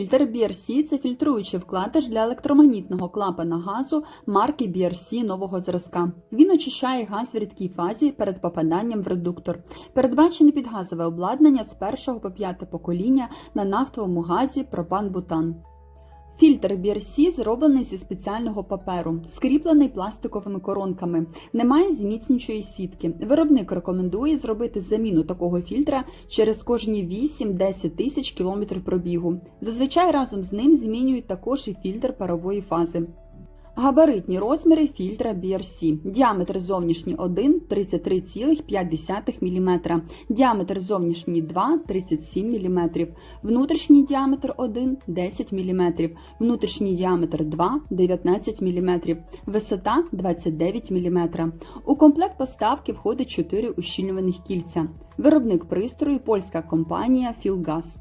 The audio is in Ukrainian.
Фільтр BRC – це фільтруючий вкладиш для електромагнітного клапана газу марки BRC нового зразка. Він очищає газ в рідкій фазі перед попаданням в редуктор. Передбачене підгазове обладнання з першого по п'яте покоління на нафтовому газі пропан-бутан. Фільтр BRC зроблений зі спеціального паперу, скріплений пластиковими коронками, немає зміцнюючої сітки. Виробник рекомендує зробити заміну такого фільтра через кожні 8-10 тисяч кілометрів пробігу. Зазвичай разом з ним змінюють також і фільтр парової фази. Габаритні розміри фільтра BRC. Діаметр зовнішній 1 33,5 мм, діаметр зовнішній 2 37 мм, внутрішній діаметр 1 10 мм, внутрішній діаметр 2 19 мм, висота 29 мм. У комплект поставки входить 4 ущільнюваних кільця. Виробник пристрою польська компанія Філгаз.